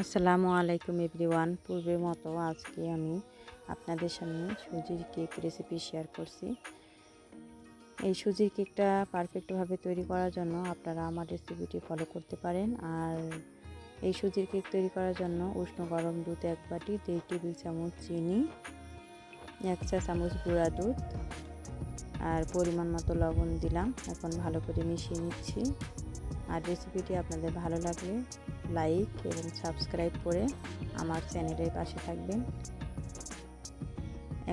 আসসালামু আলাইকুম এভরিওয়ান। পূর্বের মতো আজকে আমি আপনাদের সামনে সুজির কেক রেসিপি শেয়ার করছি। এই সুজির কেকটা পারফেক্টভাবে তৈরি করার জন্য আপনারা আমার রেসিপিটি ফলো করতে পারেন। আর এই সুজির কেক তৈরি করার জন্য উষ্ণ গরম দুধ এক বাটি দেড় টেবিল চামচ চিনি, এক চা চামচ গুঁড়া দুধ আর পরিমাণ মতো লবণ দিলাম। এখন ভালো করে মিশিয়ে নিচ্ছি। আর রেসিপিটি আপনাদের ভালো লাগলে লাইক এবং সাবস্ক্রাইব করে আমার চ্যানেলের পাশে থাকবেন।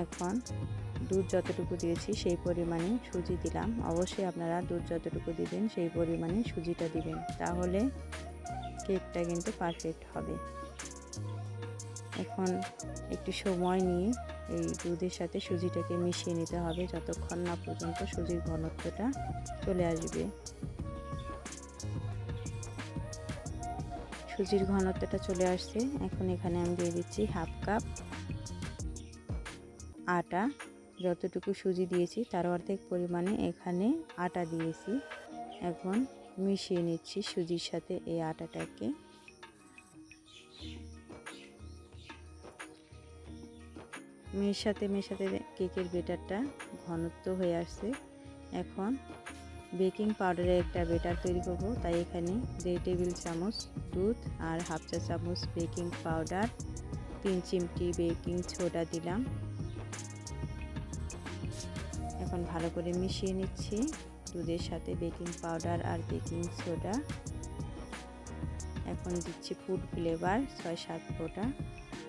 এখন দুধ যতটুকু দিয়েছি সেই পরিমাণে সুজি দিলাম। অবশ্যই আপনারা দুধ যতটুকু দিবেন সেই পরিমাণে সুজিটা দিবেন। তাহলে কেকটা কিন্তু পারফেক্ট হবে। এখন একটু সময় নিয়ে এই দুধের সাথে সুজিটাকে মিশিয়ে নিতে হবে। যতক্ষণ না পর্যন্ত সুজির ঘনত্বটা চলে আসবে। সুজির ঘনত্বটা চলে আসছে। এখন এখানে আমি দিয়ে দিচ্ছি হাফ কাপ আটা। যতটুকু সুজি দিয়েছি তার অর্ধেক পরিমাণে এখানে আটা দিয়েছি। এখন মিশিয়ে নিচ্ছি সুজির সাথে এই আটাটাকে। মেশাতে মেশাতে কেকের বেটারটা ঘনত্ব হয়ে আসছে। এখন বেকিং পাউডারের একটা বেটার তৈরি করব। তাই এখানে দেড় টেবিল চামচ দুধ আর হাফ চা চামচ বেকিং পাউডার, তিন চিমটি বেকিং সোডা দিলাম। এখন ভালো করে মিশিয়ে নিচ্ছি দুধের সাথে বেকিং পাউডার আর বেকিং সোডা। এখন দিচ্ছি ফুড ফ্লেভার ছয় সাত ফোঁটা।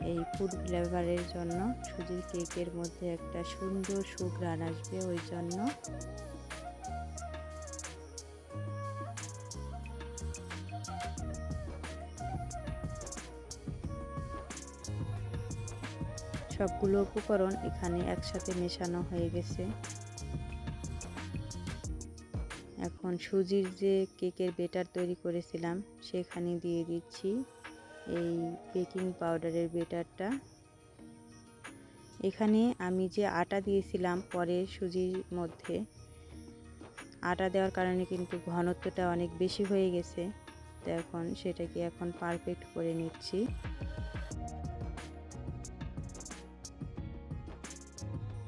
এই ফুড ফ্লেভারের জন্য সুজির কেকের মধ্যে একটা সুন্দর সুঘ্রাণ আসবে ওই জন্য। সবগুলো উপকরণ এখানে একসাথে মেশানো হয়ে গেছে। এখন সুজির যে কেকের বেটার তৈরি করেছিলাম, সেখানে দিয়ে দিচ্ছি এই বেকিং পাউডারের বেটারটা। এখানে আমি যে আটা দিয়েছিলাম পরে সুজির মধ্যে, আটা দেওয়ার কারণে কিন্তু ঘনত্বটা অনেক বেশি হয়ে গেছে, তো এখন সেটাকে এখন পারফেক্ট করে নিচ্ছি।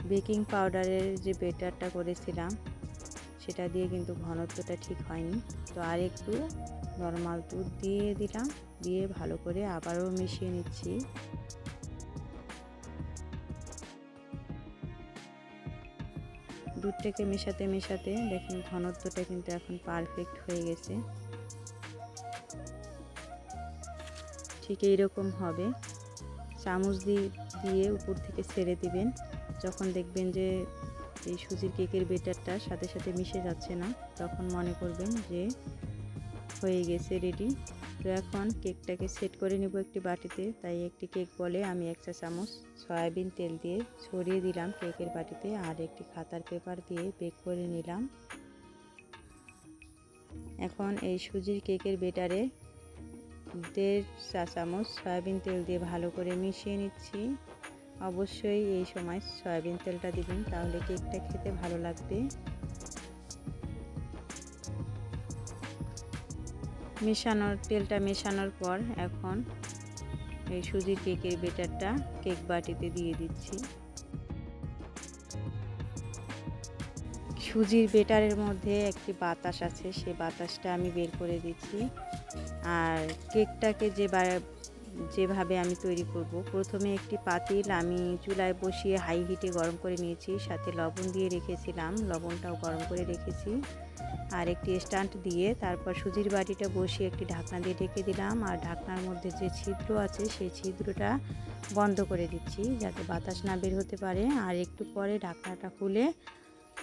বেকিং পাউডারের যে বেটারটা করেছিলাম, সেটা দিয়ে কিন্তু ঘনত্বটা ঠিক হয়নি। তো আর একটু নর্মাল দুধ দিয়ে দিলাম, দিয়ে ভালো করে আবারও মিশিয়ে নিচ্ছি। দুধটাকে মেশাতে মেশাতে দেখুন ঘনত্বটা কিন্তু এখন পারফেক্ট হয়ে গেছে। ঠিক এইরকম হবে। চামচ দিয়ে দিয়ে উপর থেকে ছেড়ে দিবেন। যখন দেখবেন যে এই সুজির কেকের বেটারটা সাথে সাথে মিশে যাচ্ছে না, তখন মনে করবেন যে হয়ে গেছে রেডি তো এখন কেকটাকে সেট করে নেব একটি বাটিতে। তাই একটি কেক বলে আমি এক চা চামচ সয়াবিন তেল দিয়ে ছড়িয়ে দিলাম কেকের বাটিতে আর একটি খাতার পেপার দিয়ে বেক করে নিলাম। এখন এই সুজির কেকের বেটারে দেড় চা চামচ সয়াবিন তেল দিয়ে ভালো করে মিশিয়ে নিচ্ছি। অবশ্যই এই সময় সয়াবিন তেলটা দিবেন, তাহলে কেকটা খেতে ভালো লাগবে। মেশানোর, তেলটা মেশানোর পর এখন এই সুজির কেকের বেটারটা কেক বাটিতে দিয়ে দিচ্ছি। সুজির বেটারের মধ্যে একটি বাতাস আছে সেই বাতাসটা আমি বের করে দিচ্ছি। আর কেকটাকে যে যেভাবে আমি তৈরি করব। প্রথমে একটি পাতিল আমি চুলায় বসিয়ে হাই হিটে গরম করে নিয়েছি, সাথে লবণ দিয়ে রেখেছিলাম, লবণটাও গরম করে রেখেছি। আর একটি স্ট্যান্ড দিয়ে তারপর সুজির বাটিটা বসিয়ে একটি ঢাকনা দিয়ে ঢেকে দিলাম। আর ঢাকনার মধ্যে যে ছিদ্র আছে, সেই ছিদ্রটা বন্ধ করে দিচ্ছি যাতে বাতাস না বের হতে পারে। আর একটু পরে ঢাকনাটা খুলে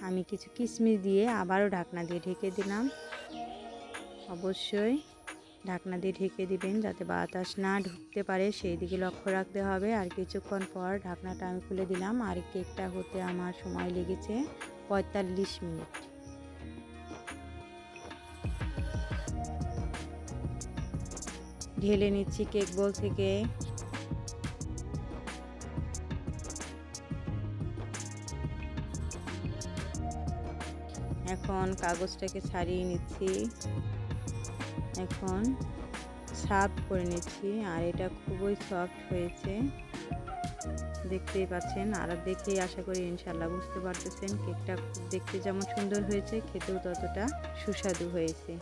আমি কিছু কিশমিশ দিয়ে আবারও ঢাকনা দিয়ে ঢেকে দিলাম। অবশ্যই ঢাকনা দিয়ে ঢেকে দিবেন যাতে বাতাস না ঢুকতে পারে। সেই দিকে লক্ষ্য রাখতে হবে। আর কিছুক্ষণ পর ঢাকনাটা আমি খুলে দিলাম। আর কেকটা হতে আমার সময় লেগেছে পঁয়তাল্লিশ মিনিট। ঢেলে নিচ্ছি কেক বোল থেকে। এখন কাগজটাকে ছাড়িয়ে নিচ্ছি। এখন সাফ করে নিচ্ছি, আর এটা খুবই সফট হয়েছে। দেখতেই পাচ্ছেন, আর দেখেই আশা করি ইনশাল্লাহ বুঝতে পারতেছেন, কেকটা দেখতে যেমন সুন্দর হয়েছে, খেতেও ততটা সুস্বাদু হয়েছে।